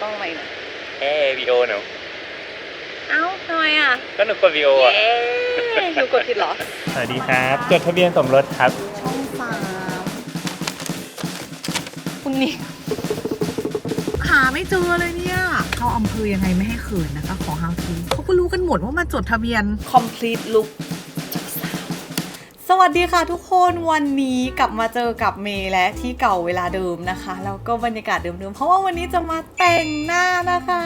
กล้องใหม่หน่อยเอ้วีโอหนูเอ้าทำไมอะก็หนูกดวีโออะเย้หนูกดผิดเหรอ สวัสดีครับ จดทะเบียนสมรสครับ ช่องสามคุณนี่หาไม่เจอเลยเนี่ยเข้าอำเภอยังไงไม่ให้เขินนะคะ ขอ how to เขาก็รู้กันหมดว่ามาจดทะเบียน complete look สวัสดีค่ะทุกคนวันนี้กลับมาเจอกับเมย์และที่เก่าเวลาเดิมนะคะแล้วก็บรรยากาศเดิมๆเพราะว่าวันนี้จะมาแต่งหน้านะคะ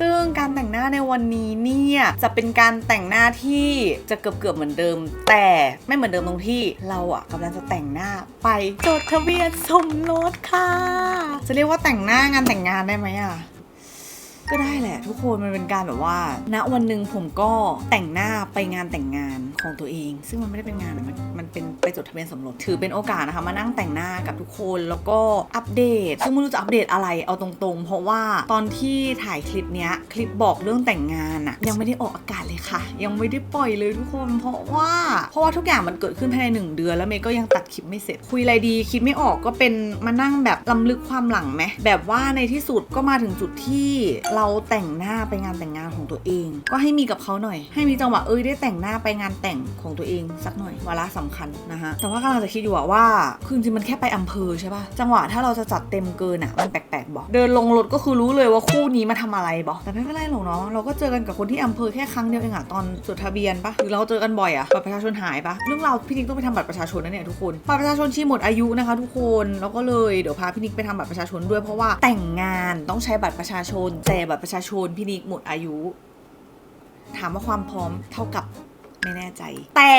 ซึ่งการแต่งหน้าในวันนี้เนี่ยจะเป็นการแต่งหน้าที่จะเกือบๆเหมือนเดิม แต่ไม่เหมือนเดิมตรงที่เราอะกำลังจะแต่งหน้าไปจดทะเบียนสมรสค่ะ จะเรียกว่าแต่งหน้างานแต่งงานได้ไหมอะ ก็ได้แหละ ทุกคนมันเป็นการแบบว่า ณวันหนึ่งผมก็แต่งหน้าไปงานแต่งงานของตัวเอง ซึ่งมันไม่ได้เป็นงานมันมันเป็นไปจดทะเบียนสมรสถือเป็นโอกาสนะคะมานั่งแต่งหน้ากับทุกคนแล้วก็อัปเดต ซึ่งไม่รู้จะอัปเดตอะไรเอาตรงๆ เพราะว่าตอนที่ถ่ายคลิปเนี้ยคลิปบอกเรื่องแต่งงานอะยังไม่ได้ออกอากาศเลยค่ะ ยังไม่ได้ปล่อยเลยทุกคน เพราะว่า เพราะว่าทุกอย่างมันเกิดขึ้นภายในหนึ่งเดือน แล้วเมย์ก็ยังตัดคลิปไม่เสร็จคุยอะไรดี คิดไม่ออกก็เป็นมานั่งแบบลำลึกความหลังไหมแบบว่าในที่สุดก็มาถึงจุดที่เราราแต่งหน้าไปงานแต่งงานของตัวเอง ก็ให้มีกับเขาหน่อย ให้มีจังหวะเอ้ยได้แต่งหน้าไปงานแต่งของตัวเองสักหน่อยวาระสำคัญนะฮะแต่ว่ากำลังจะคิดอยู่ว่าคือจริงมันแค่ไปอำเภอใช่ปะจังหวะถ้าเราจะจัดเต็มเกินอะมันแปลกๆบอกเดินลงรถก็คือรู้เลยว่าคู่นี้มาทำอะไรบอกแต่ไม่เป็นไรหรอกเนาะเราก็เจอกันกับคนที่อำเภอแค่ครั้งเดียวเองอะตอนจดทะเบียนปะหรือเราเจอกันบ่อยอะบัตรประชาชนหายปะเรื่องเราพี่นิกต้องไปทำบัตรประชาชนนะเนี่ยทุกคนบัตรประชาชนชีหมดอายุนะคะ ทุกคนแล้วก็เลยเดี๋ยวพาพี่นิกไปทำบัตรประชาชนด้วยเพราะว่าแต่งงานต้องใช้บัตรประชาชนแต่บัตรประชาชนพี่นิกหมดอายุ ถามว่าความพร้อมเท่ากับ ไม่แน่ใจ แต่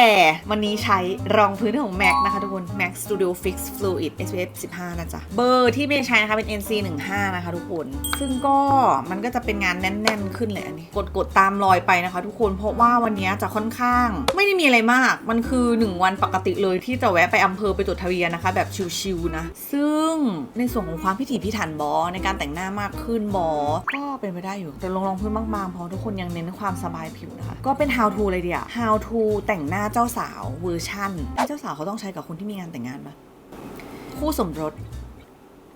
วันนี้ใช้รองพื้นของ MAC นะคะทุกคน MAC Studio Fix Fluid SPF 15 นะจ๊ะ เบอร์ที่เมย์ใช้นะคะเป็น NC 15นะคะทุกคน ซึ่งก็มันก็จะเป็นงานแน่น ๆ ขึ้นเลยอันนี้ กดกดตามรอยไปนะคะ ทุกคน เพราะว่าวันนี้จะค่อนข้าง ไม่ได้มีอะไรมาก มันคือ 1 วันปกติเลยที่จะแวะไปอำเภอไปจดทะเบียนนะคะ แบบชิวๆนะ ซึ่งในส่วนของความพิถีพิถันบอในการแต่งหน้ามากขึ้นบอก็เป็นไปได้อยู่ แต่ลงรองพื้นบางๆเพราะทุกคนยังเน้นความสบายผิวนะคะ ก็เป็น how to เลยเดียว how how to แต่งหน้าเจ้าสาวเวอร์ชันเจ้าสาวเขาต้องใช้กับคนที่มีงานแต่งงานปะคู่สมรส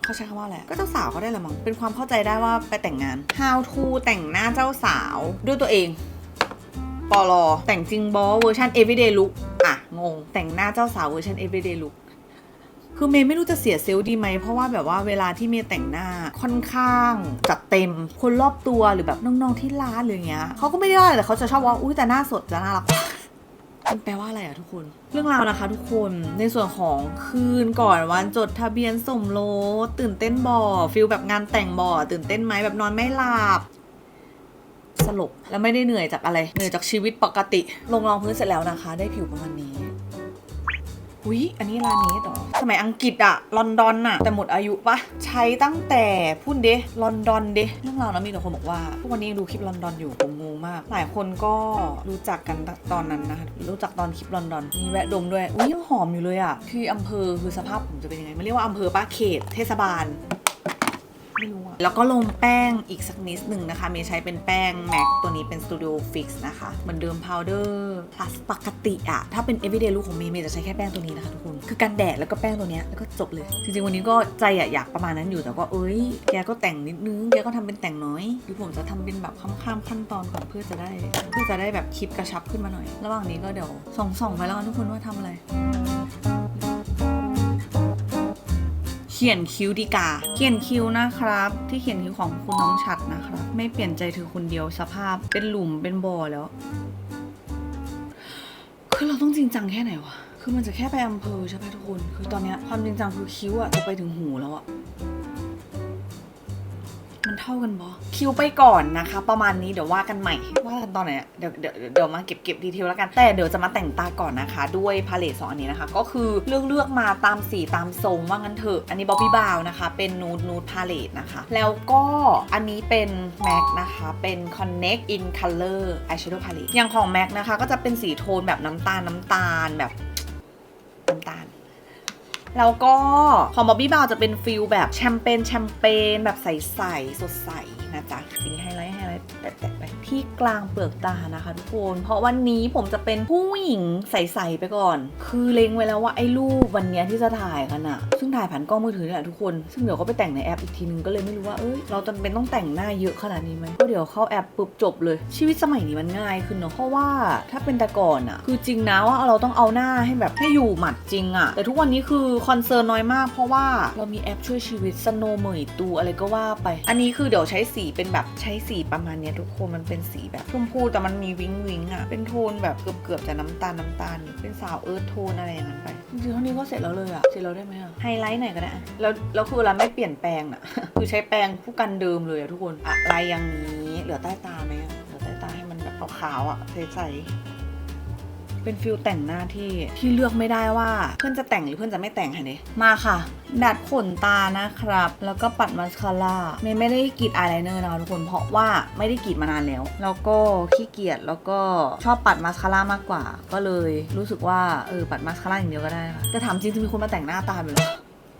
เขาใช้คำว่าอะไร ก็เจ้าสาวเขาได้ละมั้ง เป็นความเข้าใจได้ว่าไปแต่งงาน how to แต่งหน้าเจ้าสาวด้วยตัวเอง ปลอแต่งจริงบอเวอร์ชัน everyday look อะ งง แต่งหน้าเจ้าสาวเวอร์ชัน everyday look คือเมย์ไม่รู้จะเสียเซลล์ดีไหม เพราะว่าแบบว่าเวลาที่เมย์แต่งหน้าค่อนข้างจัดเต็มคนรอบตัวหรือแบบน้องๆที่ร้านหรืออย่างเงี้ยเขาก็ไม่ได้ว่าอะไรแต่เขาจะชอบว่าอุ้ยแต่หน้าสดจะน่ารักมันแปลว่าอะไรอะทุกคน เรื่องราวนะคะทุกคนในส่วนของคืนก่อนวันจดทะเบียนสมรสตื่นเต้นบ่อฟิลแบบงานแต่งบ่อตื่นเต้นไหมแบบนอนไม่หลับสลบแล้วไม่ได้เหนื่อยจากอะไร เหนื่อยจากชีวิตปกติ ลงรองพื้นเสร็จแล้วนะคะ ได้ผิวประมาณนี้ อุ้ยอันนี้ลาเนสหรอ สมัยอังกฤษอะลอนดอนอะแต่หมดอายุปะใช้ตั้งแต่พูดเดะลอนดอนเดะเรื่องราวนะมีแต่คนบอกว่าทุกวันนี้ยังดูคลิปลอนดอนอยู่ผมงงมาก หลายคนก็รู้จักกันตอนนั้นนะคะรู้จักตอนคลิปลอนดอนมีแวะดมด้วยอุ้ยยังหอมอยู่เลยอะคืออำเภอคือสภาพผมจะเป็นยังไงมันเรียกว่าอำเภอปะเขตเทศบาล แล้วก็ลงแป้งอีกสักนิดหนึ่งนะคะเมย์ใช้เป็นแป้ง MAC ตัวนี้เป็น Studio Fix นะคะเหมือนเดิม powder plus ปกติอะถ้าเป็น everyday look ของเมย์เมย์จะใช้แค่แป้งตัวนี้นะคะทุกคนคือกันแดดแล้วก็แป้งตัวเนี้ยแล้วก็จบเลย จริงๆวันนี้ก็ใจอะอยากประมาณนั้นอยู่แต่ก็เอ้ยแกก็แต่งนิดนึงแกก็ทำเป็นแต่งน้อยหรือผมจะทำเป็นแบบข้ามๆขั้นตอนก่อนเพื่อจะได้ เพื่อจะได้แบบคลิปกระชับขึ้นมาหน่อย ระหว่างนี้ก็เดี๋ยวส่องๆไปแล้วกันทุกคนว่าทำอะไร เขียนคิ้วดีกา เขียนคิ้วนะครับ ที่เขียนคิ้วของคุณน้องชัดนะครับ ไม่เปลี่ยนใจเธอคนเดียวสภาพเป็นหลุมเป็นบ่อแล้ว คือเราต้องจริงจังแค่ไหนวะ คือมันจะแค่ไปอำเภอใช่ไหมทุกคน คือตอนนี้ความจริงจังคือคิ้วอะจะไปถึงหูแล้วอะ มันเท่ากันบอคิวไปก่อนนะคะ ประมาณนี้เดี๋ยวว่ากันใหม่ว่ากันตอนไหนเดี๋ยวเดี๋ยวเดี๋ยวมาเก็บเก็บดีเทลแล้วกัน แต่เดี๋ยวจะมาแต่งตาก่อนนะคะ ด้วยพาเลตสองอันนี้นะคะ ก็คือเลือกเลือกมาตามสีตามทรงว่างั้นเถอะอันนี้บ๊อบบี้บาวนะคะ เป็นนูดนูดพาเลตนะคะ แล้วก็อันนี้เป็น MAC นะคะเป็น Connect in Color Eyeshadow Palette อย่างของ MAC นะคะ ก็จะเป็นสีโทนแบบน้ำตาลน้ำตาลแบบน้ำตาล แล้วก็ของบ๊อบบี้บาวจะเป็นฟิลแบบแชมเปญแชมเปญแบบใสๆสดใสนะจ๊ะสีไฮไลท์ไฮไลท์แตะๆไป ที่กลางเปลือกตานะคะทุกคน เพราะวันนี้ผมจะเป็นผู้หญิงใสๆไปก่อน คือเล็งไว้แล้วว่าไอ้รูปวันนี้ที่จะถ่ายกันอะซึ่งถ่ายผ่านกล้องมือถือนี่แหละทุกคน ซึ่งเดี๋ยวก็ไปแต่งในแอปอีกทีนึงก็เลยไม่รู้ว่าเอ้ยเราจำเป็นต้องแต่งหน้าเยอะขนาดนี้ไหมก็เดี๋ยวเข้าแอปปุ๊บจบเลย ชีวิตสมัยนี้มันง่ายขึ้นเนาะเพราะว่าถ้าเป็นแต่ก่อนอะคือจริงนะว่าเราต้องเอาหน้าให้แบบให้อยู่หมัดจริงอะแต่ทุกวันนี้คือคอนเซิร์นน้อยมาก เพราะว่าเรามีแอปช่วยชีวิตสโนเหมยตูอะไรก็ว่าไป อันนี้คือเดี๋ยวใช้สีเป็นแบบใช้สีประมาณนี้ทุกคนมันเป็นสีแบบชมพูแต่มันมีวิงวิงอะเป็นโทนแบบเกือบเกือบๆจะน้ำตาลน้ำตาลเป็นสาวเอิร์ธโทนอะไรอย่างนั้นไปจริงๆเท่านี้ก็เสร็จแล้วเลยอะเสร็จแล้วได้ไหมอะไฮไลท์หน่อยก็ได้อะแล้วแล้วคือเวลาไม่เปลี่ยนแปลงอะคือใช้แปรงผู้กันเดิมเลยอะทุกคนอะไรอย่างนี้เหลือใต้ตาไหมอะเหลือใต้ตาให้มันแบบขาวๆอะใสๆ เป็นฟิลแต่งหน้าที่ที่เลือกไม่ได้ว่าเพื่อนจะแต่งหรือเพื่อนจะไม่แต่งค่ะเนี่ยมาค่ะ ดัดขนตานะครับ แล้วก็ปัดมัสคาร่าเมย์ไม่ได้กรีดอายไลเนอร์นะคะทุกคนเพราะว่าไม่ได้กรีดมานานแล้ว แล้วก็ขี้เกียจแล้วก็ชอบปัดมัสคาร่ามากกว่า ก็เลยรู้สึกว่าเออปัดมัสคาร่าอย่างเดียวก็ได้ค่ะแต่ถามจริงจะมีคนมาแต่งหน้าตาไปเหรอ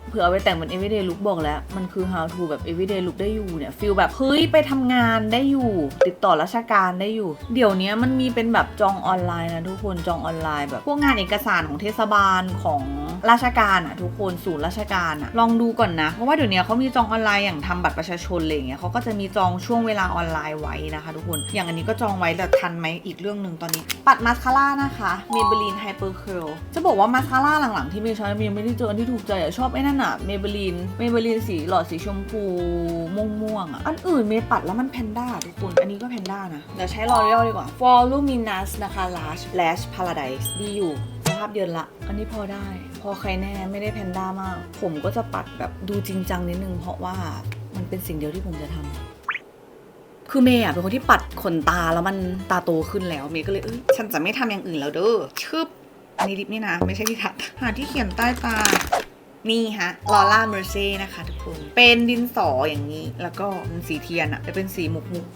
เผื่อเอาไปแต่งเป็น everyday look บอกแล้ว มันคือ how to แบบ everyday look ได้อยู่เนี่ยฟิลแบบเฮ้ยไปทำงานได้อยู่ ติดต่อราชการได้อยู่ เดี๋ยวนี้มันมีเป็นแบบจองออนไลน์นะทุกคนจองออนไลน์แบบพวกงานเอกสารของเทศบาลของราชการอะทุกคนศูนย์ราชการอะลองดูก่อนนะ เพราะว่าเดี๋ยวนี้เขามีจองออนไลน์อย่างทำบัตรประชาชนอะไรอย่างเงี้ยเขาก็จะมีจองช่วงเวลาออนไลน์ไว้นะคะ ทุกคนอย่างอันนี้ก็จองไว้แต่ทันไหมอีกเรื่องหนึ่งตอนนี้ ปัดมาสคาร่านะคะ Maybelline Hyper Curl จะบอกว่ามาสคาร่าหลังๆที่เมย์ใช้เมย์ไม่ได้เจออันที่ถูกใจอะชอบไอ้นั่นอะ Maybelline Maybelline สีหลอดสีชมพูม่วงๆอะอันอื่นเมปัดแล้วมันแพนด้าทุกคน อันนี้ก็แพนด้านะ เดี๋ยวใช้ L'Oreal ดีกว่า Voluminous นะคะ Lash Lash Paradise ดีอยู่สภาพเดือนละ อันนี้พอได้ พอใครแน่ไม่ได้แพนด้ามาก ผมก็จะปัดแบบดูจริงจังนิดนึง เพราะว่ามันเป็นสิ่งเดียวที่ผมจะทำคือเมย์อะเป็นคนที่ปัดขนตาแล้วมันตาโตขึ้นแล้วเมย์ก็เลยเอ้ยฉันจะไม่ทำอย่างอื่นแล้วเด้อชึบอันนี้ลิปนี่นะ ไม่ใช่ที่ทัดหาที่เขียนใต้ตา นี่ฮะลอร่าเมอร์เซ่นะคะทุกคน เป็นดินสออย่างนี้ แล้วก็เป็นสีเทียนอะแต่เป็นสีมุกมุก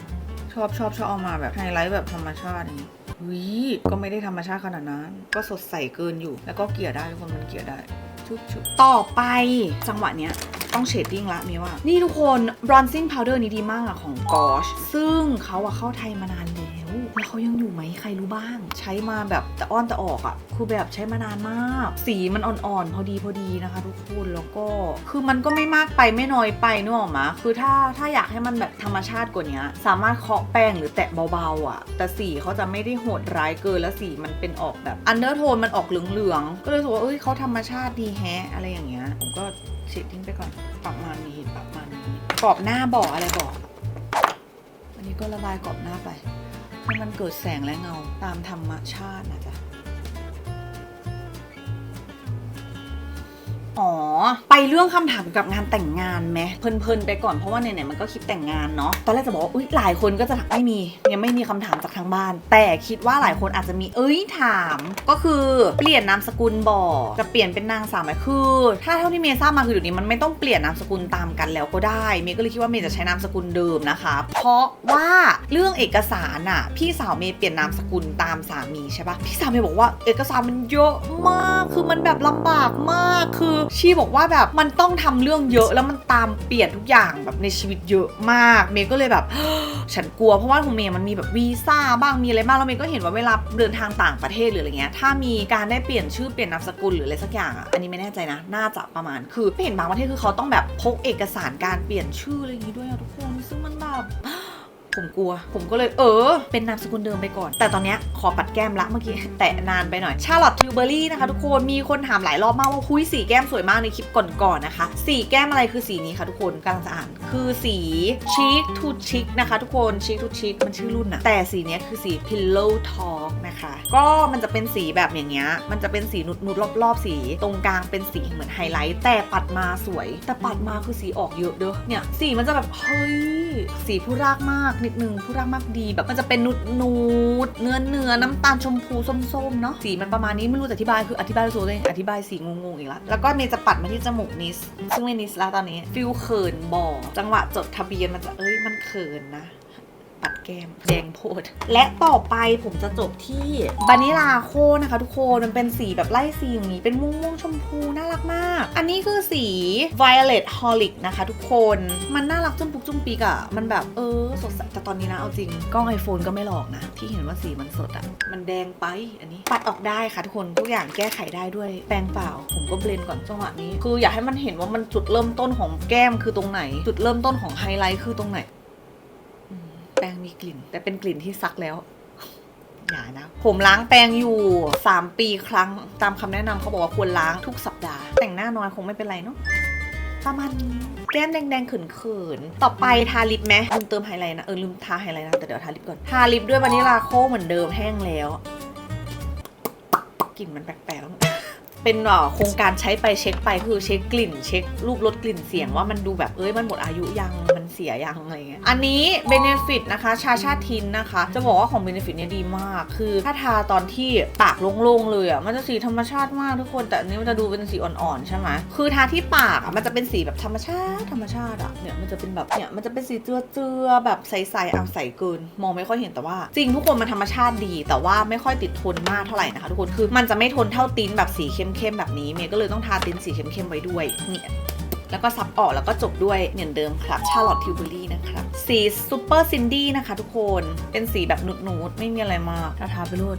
ชอบชอบชอบเอามาแบบไฮไลท์แบบธรรมชาติอย่างนี้วิก็ไม่ได้ธรรมชาติขนาดนั้น ก็สดใสเกินอยู่ แล้วก็เกลี่ยได้ทุกคนมันเกลี่ยได้ชุบชุบต่อไปจังหวะเนี้ยต้องเชดดิ้งละมีว่า นี่ทุกคน bronzing powder นี้ดีมากอะของ Gosh ซึ่งเขาอะเข้าไทยมานานแล้ว แล้วเขายังอยู่ไหมใครรู้บ้าง ใช้มาแบบแต่อ้อนแต่ออกอะคือแบบใช้มานานมาก สีมันอ่อนๆ พอดีพอดีนะคะ ทุกคนแล้วก็คือมันก็ไม่มากไปไม่น้อยไปนึกออกมาคือถ้าถ้าอยากให้มันแบบธรรมชาติกว่านี้สามารถเคาะแป้งหรือแตะเบาๆอะแต่สีเขาจะไม่ได้โหดร้ายเกินแล้วสีมันเป็นออกแบบอันเดอร์โทนมันออกเหลืองๆก็เลยรู้สึกว่าเอ้ยเขาธรรมชาติดีแฮะอะไรอย่างเงี้ยผมก็เชดดิ้งไปก่อนประมาณนี้ประมาณนี้กรอบหน้าบอกอะไรบอกอันนี้ก็ระบายกรอบหน้าไป ให้มันเกิดแสงและเงาตามธรรมชาตินะจ๊ะ อ๋อ ไปเรื่องคำถามเกี่ยวกับงานแต่งงานไหมเพลินๆไปก่อนเพราะว่าไหนๆมันก็คลิปแต่งงานเนาะตอนแรกจะบอกว่าอุ้ยหลายคนก็จะถามไม่มี ยังไม่มีคำถามจากทางบ้าน แต่คิดว่าหลายคนอาจจะมีเอ้ยถาม ก็คือเปลี่ยนนามสกุลบอกจะเปลี่ยนเป็นนางสาวไหมคือ ถ้าเท่าที่เมย์ทราบมาคือเดี๋ยวนี้มันไม่ต้องเปลี่ยนนามสกุลตามกันแล้วก็ได้เมย์ก็เลยคิดว่าเมย์จะใช้นามสกุลเดิมนะคะเพราะว่าเรื่องเอกสารอะพี่สาวเมย์เปลี่ยนนามสกุลตามสามีใช่ปะพี่สาวเมย์บอกว่า เอกสารมันเยอะมากคือมันแบบลำบากมากคือชีบอกว่าแบบมันต้องทำเรื่องเยอะแล้วมันตามเปลี่ยนทุกอย่างแบบในชีวิตเยอะมาก เมย์ก็เลยแบบฉันกลัวเพราะว่าของเมย์มันมีแบบวีซ่าบ้างมีอะไรบ้างแล้วเมย์ก็เห็นว่าเวลาเดินทางต่างประเทศหรืออะไรเงี้ยถ้ามีการได้เปลี่ยนชื่อเปลี่ยนนามสกุลหรืออะไรสักอย่างอะอันนี้ไม่แน่ใจนะ น่าจะประมาณคือไม่เห็นบางประเทศคือเขาต้องแบบพกเอกสารการเปลี่ยนชื่ออะไรอย่างงี้ด้วยอะทุกคนซึ่งมันแบบ ผมกลัว ผมก็เลยเออ เป็นนามสกุลเดิมไปก่อน แต่ตอนนี้ขอปัดแก้มละเมื่อกี้ แตะนานไปหน่อย ชาร์ลอตทิวเบอรี่นะคะทุกคน มีคนถามหลายรอบมากว่าคุยสีแก้มสวยมากในคลิปก่อนๆนะคะ สีแก้มอะไรคือสีนี้ค่ะทุกคนกำลังจะอ่าน คือสีชิคทูชิคนะคะทุกคนชิคทูชิคมันชื่อรุ่นอะแต่สีนี้คือสี pillow talk นะคะ ก็มันจะเป็นสีแบบอย่างเงี้ย มันจะเป็นสีนุดๆรอบๆ สีตรงกลางเป็นสีเหมือนไฮไลท์ แต่ปัดมาสวย แต่ปัดมาคือสีออกเยอะเด้อเนี่ยสีมันจะแบบเฮ้ยสีผู้รากมากนิดนึงผู้รากมากดีแบบมันจะเป็นนุดนูดๆเนื้อเนื้อน้ำตาลชมพูส้มๆเนาะสีมันประมาณนี้ไม่รู้จะอธิบายคืออธิบายตัวเลยอธิบายสีงงๆอีกแล้วแล้วก็เมย์จะปัดมาที่จมูกนิส ซึ่งเมนิสแล้วตอนนี้ฟิลเขินบอกจังหวะจดทะเบียนมันจะเอ้ยมันเขินนะ แก้มแดงโพด และต่อไปผมจะจบที่บานิลาโคนะคะ ทุกคนมันเป็นสีแบบไล่สีอย่างนี้เป็นม่วงม่วงชมพูน่ารักมาก อันนี้คือสี violet holic นะคะ ทุกคนมันน่ารักจุ้มปุกจุ้มปีกอะมันแบบเออสดใสแต่ตอนนี้นะเอาจริงกล้อง iPhone ก็ไม่หลอกนะ ที่เห็นว่าสีมันสดอะมันแดงไปอันนี้ปัดออกได้ค่ะทุกคนทุกอย่างแก้ไขได้ด้วยแปรงเปล่า ผมก็เบลนก่อนจังหวะนี้ คืออยากให้มันเห็นว่ามันจุดเริ่มต้นของแก้มคือตรงไหน จุดเริ่มต้นของไฮไลท์คือตรงไหน มแปรงมีกลิ่น แต่เป็นกลิ่นที่ซักแล้วอย่านะ ผมล้างแปรงอยู่ 3 ปีครั้ง ตามคำแนะนำเขาบอกว่าควรล้างทุกสัปดาห์ แต่งหน้าน้อยคงไม่เป็นไรเนาะประมาณนี้แก้มแดงๆเขินๆ ต่อไปทาลิปไหมลืมเติมไฮไลท์นะ เออลืมทาไฮไลท์นะ แต่เดี๋ยวทาลิปก่อน ทาลิปด้วยวานิลาโคเหมือนเดิมแห้งแล้ว กลิ่นมันแปลกๆแล้ว เป็นอ่อโครงการใช้ไปเช็คไปคือเช็คกลิ่น เช็ครูปลดกลิ่นเสียงว่ามันดูแบบเอ้ยมันหมดอายุยังมันเสียยังอะไรเงี้ยอันนี้ Benefit นะคะชาชาทินนะคะ จะบอกว่าของ Benefit เนี่ยดีมาก คือถ้าทาตอนที่ปากโล่งๆเลยอะมันจะสีธรรมชาติมากทุกคน แต่อันนี้มันจะดูเป็นสีอ่อนๆใช่ไหมคือทาที่ปากอะมันจะเป็นสีแบบธรรมชาติธรรมชาติอะเนี่ยมันจะเป็นแบบเนี่ยมันจะเป็นสีเจือๆแบบใสๆเอาใสเกิน มองไม่ค่อยเห็นแต่ว่า จริงทุกคนมันธรรมชาติดี แต่ว่าไม่ค่อยติดทนมากเท่าไหร่นะคะทุกคนคือมันจะไม่ทนเท่าติ้นแบบสีเข้มๆแบบนี้เมย์ก็เลยต้องทาตินสีเข้มๆไว้ด้วยเนี่ยแล้วก็ซับออกแล้วก็จบด้วยเหมือนเดิมครับชาร์ลอตทิวเบอรี่นะครับ สีซูเปอร์ซินดี้นะคะทุกคนเป็นสีแบบนุดๆ ไม่มีอะไรมากทาทาไปรูด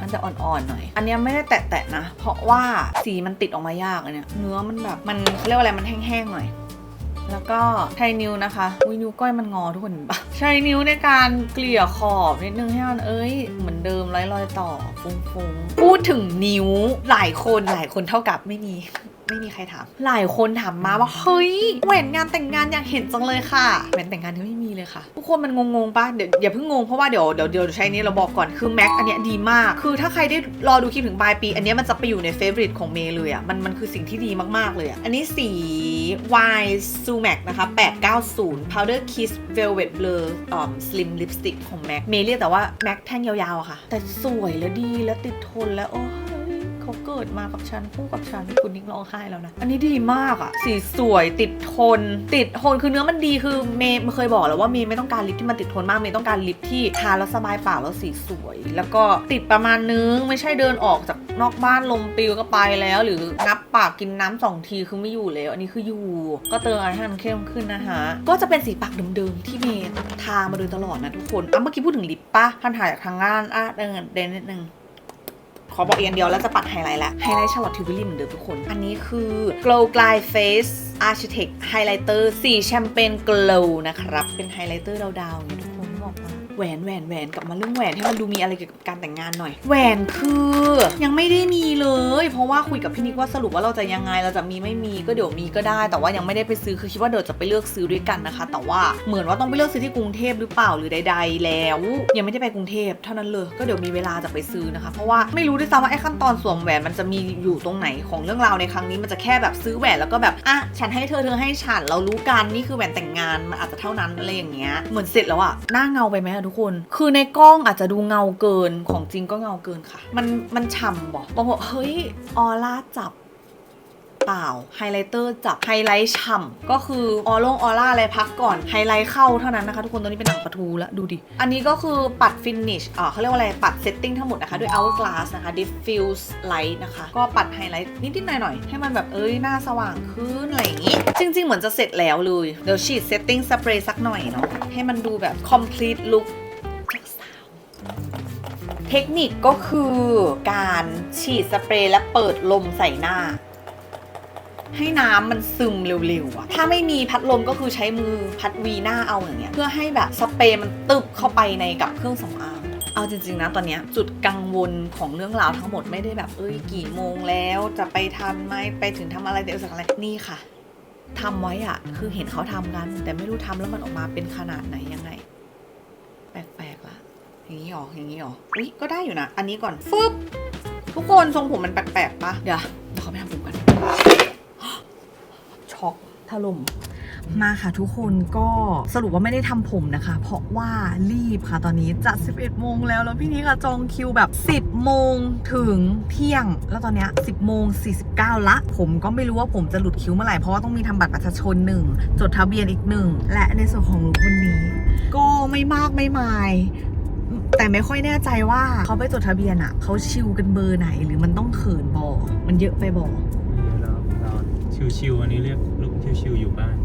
มันจะอ่อนๆหน่อย อันนี้ไม่ได้แตะๆนะ เพราะว่าสีมันติดออกมายากอันเนี้ยเนื้อมันแบบมันเขาเรียกว่าอะไรมันแห้งๆหน่อย แล้วก็ใช้นิ้วนะคะอุ้ยนิ้วก้อยมันงอทุกคนปะใช้นิ้วในการเกลี่ยขอบนิดนึงให้มันเอ้ยเหมือนเดิมไร้รอยต่อฟุ้งๆพูดถึงนิ้วหลายคนหลายคนเท่ากับไม่มี ไม่มีใครถาม หลายคนถามมาว่าเฮ้ยแหวนงานแต่งงานอยากเห็นจังเลยค่ะแหวนแต่งงานที่ไม่มีเลยค่ะทุกคนมันงงๆปะเดี๋ยวอย่าเพิ่งงงเพราะว่าเดี๋ยวเดี๋ยวเดี๋ยวใช้นี้เราบอกก่อนคือแม็กอันเนี้ยดีมาก คือถ้าใครได้รอดูคลิปถึงปลายปี อันเนี้ยมันจะไปอยู่ในเฟ v o r i t e ของเมย์เลยอะมันมันคือสิ่งที่ดีมากๆเลยอะอันนี้สี Y Sumac นะคะ890 Powder Kiss Velvet Blur อ่อ Slim Lipstick ของแม็กเมย์เรียกแต่ว่าแม็กแท่งยาวๆอะค่ะ แต่สวยและดีและติดทนและโอ้ย เขาเกิดมากับฉันคู่กับฉันคุณนิกร้องไห้แล้วนะ อันนี้ดีมากอะสีสวยติดทน ติดทนคือเนื้อมันดีคือเมย์เคยบอกแล้วว่าเมย์ไม่ต้องการลิปที่มันติดทนมากเมย์ต้องการลิปที่ทาแล้วสบายปากแล้วสีสวย แล้วก็ติดประมาณนึงไม่ใช่เดินออกจากนอกบ้านลมปิวก็ไปแล้ว หรืองับปากกินน้ำสองทีคือไม่อยู่แล้ว อันนี้คืออยู่ ก็เติมอะไรให้มันเข้มขึ้นนะคะก็จะเป็นสีปากเดิมๆที่เมย์ทามาโดยตลอดนะทุกคนอะเมื่อกี้พูดถึงลิปปะท่านถ่ายจากทางงานอะเดินเดนนิดนึง ขอบอกอีกอันเดียวแล้วจะปัดไฮไลท์แล้วไฮไลท์ชาร์ลอตทิวบิลลี่เหมือนเดิมทุกคน อันนี้คือ Glow Glide Face Architect Highlighter สีแชมเปญ Glow นะครับ เป็นไฮไลท์เตอร์ดาวๆอย่างนี้ทุก แหวนแหวนแหวนกลับมาเรื่องแหวนให้มันดูมีอะไรเกี่ยวกับการแต่งงานหน่อย แหวนคือยังไม่ได้มีเลย เพราะว่าคุยกับพี่นิกว่าสรุปว่าเราจะยังไงเราจะมีไม่มีก็เดี๋ยวมีก็ได้ แต่ว่ายังไม่ได้ไปซื้อคือคิดว่าเดี๋ยวจะไปเลือกซื้อด้วยกันนะคะ แต่ว่าเหมือนว่าต้องไปเลือกซื้อที่กรุงเทพหรือเปล่าหรือใด ๆ แล้ว ยังไม่ได้ไปกรุงเทพเท่านั้นเลยก็เดี๋ยวมีเวลาจะไปซื้อนะคะ เพราะว่าไม่รู้ด้วยซ้ำว่าไอ้ขั้นตอนสวมแหวนมันจะมีอยู่ตรงไหนของเรื่องราวในครั้งนี้มันจะแค่แบบซื้อแหวนแล้วก็แบบอะฉันให้เธอเธอให้ฉันเรารู้กันนี่คือแหวนแต่งงานมันอาจจะเท่านั้นอะไรอย่างเงี้ยเหมือนเสร็จแล้วอะหน้าเงาไปไหมทุกคน คือในกล้องอาจจะดูเงาเกินของจริงก็เงาเกินค่ะ มันมันฉ่ำบอกบางคนบอกเฮ้ยออร่าจับ เปล่าไฮไลท์เตอร์จับไฮไลท์ฉ่ำก็คือออลงออร่าอะไรพักก่อนไฮไลท์เข้าเท่านั้นนะคะทุกคนตัวนี้เป็นหนังปะทูแล้วดูดิ อันนี้ก็คือปัดฟินิชอ่าเขาเรียกว่าอะไรปัดเซตติ้งทั้งหมดนะคะด้วย hourglass นะคะ diffuse light นะคะก็ปัดไฮไลท์นิดๆหน่อยๆให้มันแบบเอ้ยหน้าสว่างขึ้นอะไรอย่างงี้ จริง ๆ เหมือนจะเสร็จแล้วเลยเดี๋ยวฉีดเซตติ้งสเปรย์สักหน่อยเนาะให้มันดูแบบ complete look เทคนิคก็คือการฉีดสเปรย์และเปิดลมใส่หน้า ให้น้ำมันซึมเร็วๆอะถ้าไม่มีพัดลมก็คือใช้มือพัดวีหน้าเอาอย่างเงี้ยเพื่อให้แบบสเปรย์มันตึบเข้าไปในกับเครื่องสำอางเอาจริงๆนะตอนเนี้ยจุดกังวลของเรื่องราวทั้งหมดไม่ได้แบบเอ้ยกี่โมงแล้วจะไปทันไหมไปถึงทำอะไรเดี๋ยวสักอะไรนี่ค่ะทำไว้อะคือเห็นเขาทำกัน แต่ไม่รู้ทำแล้วมันออกมาเป็นขนาดไหนยังไง แปลกๆละอย่างนี้หรออย่างนี้หรออุ้ยก็ได้อยู่นะ อันนี้ก่อนฟึบทุกคนทรงผมมันแปลกๆปะเดี๋ยวเดี๋ยวเขาไปทำผม ช็อกถล่มมาค่ะทุกคนก็สรุปว่าไม่ได้ทำผมนะคะ เพราะว่ารีบค่ะตอนนี้จะ11โมงแล้วแล้วพี่นี้ค่ะจองคิวแบบ 10โมงถึงเที่ยง แล้วตอนเนี้ย10โมง49 ละ ผมก็ไม่รู้ว่าผมจะหลุดคิวเมื่อไหร่เพราะว่าต้องมีทำบัตรประชาชนหนึ่งจดทะเบียนอีกหนึ่งและในส่วนของลุควันนี้ ก็ไม่มากไม่มายแต่ไม่ค่อยแน่ใจว่าเขาไปจดทะเบียนอะเขาชิวกันเบอร์ไหน หรือมันต้องเขินบอมันเยอะไปบอเราเราชิวๆอันนี้เรียก ชิวๆอยู่บ้าน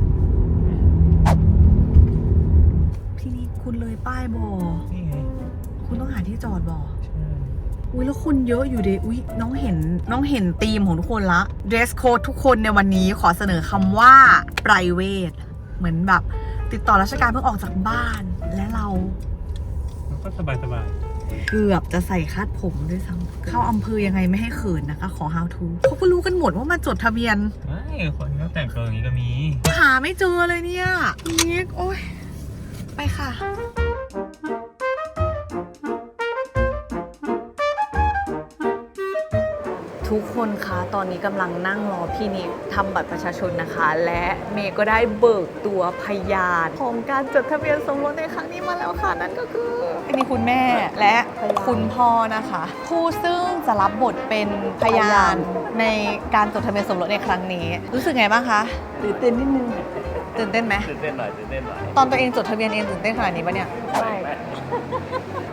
พี่นี่คุณเลยป้ายบอนี่ไงคุณต้องหาที่จอดบอใช่อุ้ยแล้วคนเยอะอยู่เดอุ้ยน้องเห็นน้องเห็นธีมของทุกคนละ dress code ทุกคนในวันนี้ขอเสนอคำว่า private เหมือนแบบ ติดต่อราชการเพิ่งออกจากบ้านและเรา มันก็สบายสบาย เกือบจะใส่คาดผมด้วยซ้ำเข้าอำเภอยังไงไม่ให้เขินนะคะ ขอ how to เขาก็รู้กันหมดว่ามาจดทะเบียนๆไม่คนก็แต่งตัวอย่างนี้ก็มี หาไม่เจอเลยเนี่ยนิกโอ้ยไปค่ะ ทุกคนคะตอนนี้กำลังนั่งรอพี่นิกทำบัตรประชาชนนะคะ และเมย์ก็ได้เบิกตัวพยานของการจดทะเบียนสมรสในครั้งนี้มาแล้วค่ะ นั่นก็คืออันนี้คุณแม่และคุณพ่อนะคะ ผู้ซึ่งจะรับบทเป็นพยานในการจดทะเบียนสมรสในครั้งนี้ รู้สึกไงบ้างคะตื่นเต้นนิดนึงตื่นเต้นไหมตื่นเต้นหน่อยตื่นเต้นหน่อยตอนตัวเองจดทะเบียนเองตื่นเต้นขนาดนี้ปะเนี่ยใช่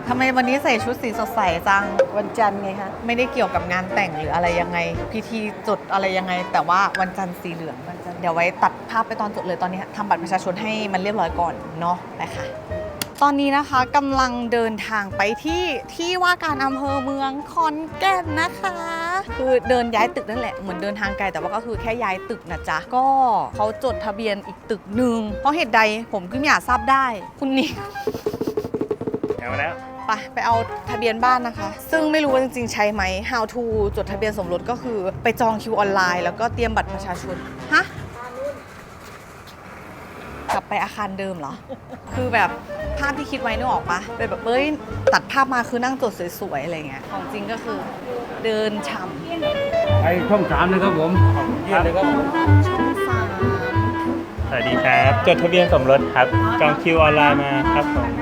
ทำไมวันนี้ใส่ชุดสีสดใสจัง วันจันทร์ไงคะ ไม่ได้เกี่ยวกับงานแต่งหรืออะไรยังไง พิธีจดอะไรยังไง แต่ว่าวันจันทร์สีเหลืองวันจันทร์เดี๋ยวไว้ตัดภาพไปตอนจดเลยตอนนี้ทำบัตรประชาชนให้มันเรียบร้อยก่อนเนาะไปค่ะ ตอนนี้นะคะกำลังเดินทางไปที่ที่ว่าการอำเภอเมืองขอนแก่นนะคะ คือเดินย้ายตึกนั่นแหละเหมือนเดินทางไกลแต่ว่าก็คือแค่ย้ายตึกนะจ๊ะก็เขาจดทะเบียนอีกตึกหนึ่งเพราะเหตุใดผมก็ไม่อยากทราบได้ คุณนิก เอามาแล้ว ไปไปเอาทะเบียนบ้านนะคะ ซึ่งไม่รู้ว่าจริงๆ ใช้ไหม how to จดทะเบียนสมรสก็คือไปจองคิวออนไลน์ แล้วก็เตรียมบัตรประชาชนฮะกลับไปอาคารเดิมเหรอ คือแบบภาพที่คิดไว้นึกออกปะเป็นแบบเอ้ยตัดภาพมาคือนั่งจดสวยๆอะไรเงี้ยของจริงก็คือเดินฉ่ำไปช่องสามเลยครับผมเยี่ยมเลยครับผมช่องสามสวัสดีครับ จดทะเบียนสมรสครับจองคิวออนไลน์มาครับผม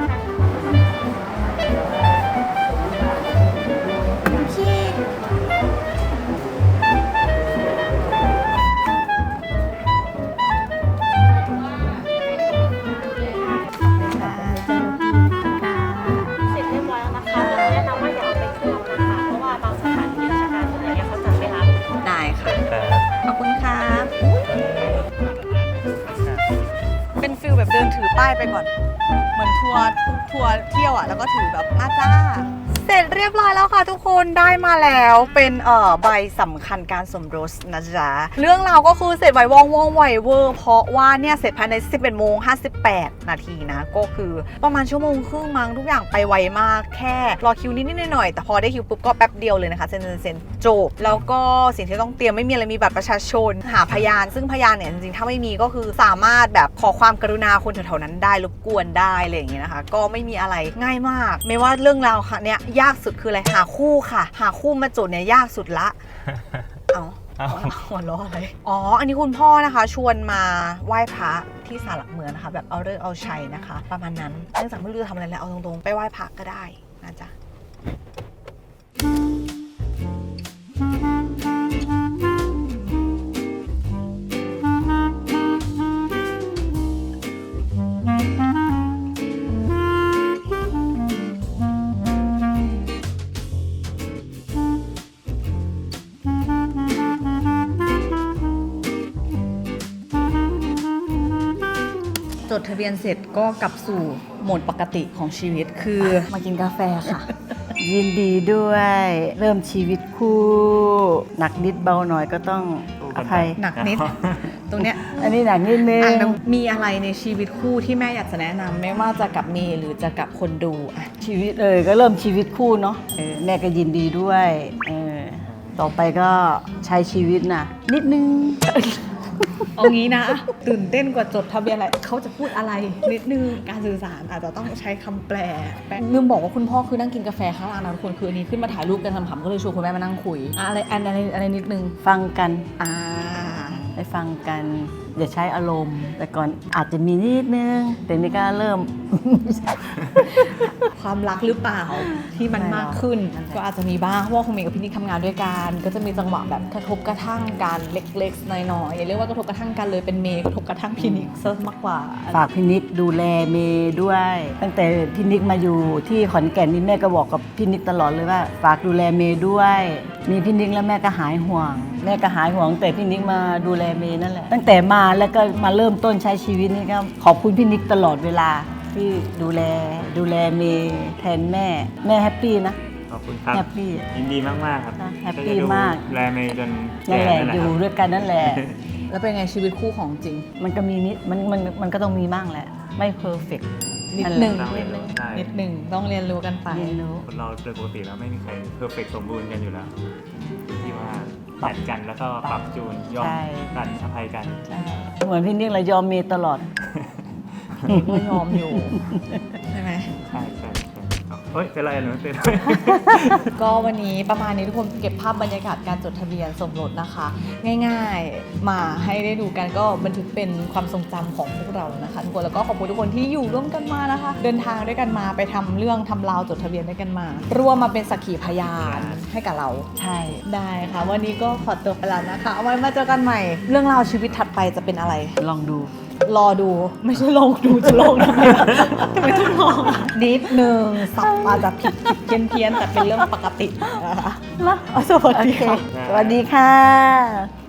เดินถือป้ายไปก่อน เหมือนทัวร์ทัวร์เที่ยวอะ แล้วก็ถือแบบมาจ้า เสร็จเรียบร้อยแล้วค่ะทุกคนได้มาแล้วเป็นเอ่อใบสำคัญการสมรสนะจ๊ะเรื่องราวก็คือเสร็จไวว่องว่องไวเวอร์เพราะว่าเนี่ยเสร็จภายใน 11โมง58 นาทีนะ ก็คือประมาณชั่วโมงครึ่งมั้งทุกอย่างไปไวมากแค่รอคิวนิดๆหน่อยๆแต่พอได้คิวปุ๊บก็แป๊บเดียวเลยนะคะเซ็นเซ็นเซ็นจบแล้วก็สิ่งที่ต้องเตรียมไม่มีอะไรมีบัตรประชาชน หาพยาน ซึ่งพยานเนี่ยจริงๆถ้าไม่มีก็คือสามารถแบบขอความกรุณาคนแถวๆนั้นได้รบกวนได้อะไรอย่างเงี้ยนะคะ ก็ไม่มีอะไรง่ายมาก ไม่ว่าเรื่องราวค่ะเนี้ยยากสุดคืออะไรหาคู่ค่ะ หาคู่มาจดเนี่ยยากสุดละเอาเอาหัวล้ออะไรอ๋อ อันนี้คุณพ่อนะคะ ชวนมาไหว้พระที่ศาลหลักเมืองนะคะ แบบเอาเลิกษ์เอาชัยนะคะ ประมาณนั้นเนื่องจากไม่รู้จะทำอะไรแล้วเอาตรงๆ ไปไหว้พระก็ได้นะจ๊ะ จดทะเบียนเสร็จก็กลับสู่โหมดปกติของชีวิตคือมากินกาแฟค่ะ ยินดีด้วย เริ่มชีวิตคู่ หนักนิดเบาหน่อยก็ต้องอภัย หนักนิด ตรงเนี้ยอันนี้หนักนิดนึงอะแล้วมีอะไรในชีวิตคู่ที่แม่อยากจะแนะนำไม่ว่าจะกับเมย์หรือจะกับคนดูอะชีวิตเออก็เริ่มชีวิตคู่เนาะเออแม่ก็ยินดีด้วยเออต่อไปก็ใช้ชีวิตนะนิดนึง เอางี้นะ ตื่นเต้นกว่าจดทะเบียนอะไรเขาจะพูดอะไรนิดนึงการสื่อสารอาจจะต้องใช้คำแปลแปลลืมบอกว่าคุณพ่อคือนั่งกินกาแฟข้างล่างนะทุกคนคืออันนี้ขึ้นมาถ่ายรูปกันทำๆก็เลยชวนคุณแม่มานั่งคุยอะอะไรอันอะไรอะไรนิดนึง ฟังกันอ่าได้ฟังกัน อย่าใช้อารมณ์ แต่ก่อนอาจจะมีนิดนึง แต่นี่ก็เริ่ม ความรักหรือเปล่าที่มันไม่หรอกมากขึ้นนั่นแหละก็อาจจะมีบ้างเพราะว่าคงมีกับพี่นิกทำงานด้วยกันก็จะมีจังหวะแบบกระทบกระทั่งกันเล็กๆน้อยๆอย่าเรียกว่ากระทบกระทั่งกันเลยเป็นเมย์กระทบกระทั่งพี่นิกซะมากกว่า ฝากพี่นิกดูแลเมย์ด้วย ตั้งแต่พี่นิกมาอยู่ที่ขอนแก่นนี่แม่ก็บอกกับพี่นิกตลอดเลยว่า ฝากดูแลเมย์ด้วย มีพี่นิกแล้วแม่ก็หายห่วง แม่ก็หายห่วงแต่พี่นิกมาดูแลเมย์นั่นแหละ ตั้งแต่มาแล้วก็มาเริ่มต้นใช้ชีวิตนี่ก็ขอบคุณพี่นิกตลอดเวลาที่ดูแลดูแลเมย์แทนแม่ แม่แฮปปี้นะ ขอบคุณครับ แฮปปี้ ยินดีมาก ๆ ครับค่ะแฮปปี้มาก แลเมย์จนนั่นแก่แหละนั่นแหละอคยู่รับด้วยกันนั่นแหละ แล้วเป็นไงชีวิตคู่ของจริง มันก็มีนิดมันมันมันก็ต้องมีบ้างแหละ ไม่เพอร์เฟกนิดหนึ่ง ต้องเรียนรู้ใช่ นิดหนึ่งต้องเรียนรู้กันไป เรียนรู้ คนเราโดยปกติแล้วไม่มีใครเพอร์เฟกสมบูรณ์กันอยู่แล้วที่ว่า แมทกันแล้วก็ปรับจูนยอมใช่ กันอภัยกันใช่เหมือนพี่นิกเลยยอมเมย์ตลอด ก็ยอมอยู่ เอาเฮ้ย เป็นไรหนูเป็นก็วันนี้ประมาณนี้ทุกคนเก็บภาพบรรยากาศการจดทะเบียนสมรสนะคะ ง่ายๆมาให้ได้ดูกันก็บันทึกเป็นความทรงจำของพวกเรานะคะทุกคนแล้วก็ขอบคุณทุกคนที่อยู่ร่วมกันมานะคะ เดินทางด้วยกันมาไปทำเรื่องทำราวจดทะเบียนด้วยกันมา ร่วมมาเป็นสักขีพยานให้กับเราใช่ได้ค่ะ วันนี้ก็ขอตัวไปแล้วนะคะ เอาไว้มาเจอกันใหม่ เรื่องราวชีวิตถัดไปจะเป็นอะไร ลองดู รอดูไม่ใช่ลองดูจะลองทำไมล่ะทำไมต้องลองนิดนึงสับอาจจะผิดผิดเพี้ยนเพี้ยนๆแต่เป็นเรื่องปกตินะคะเอาสวัสโอดีเคค่ะ สวัสดีค่ะ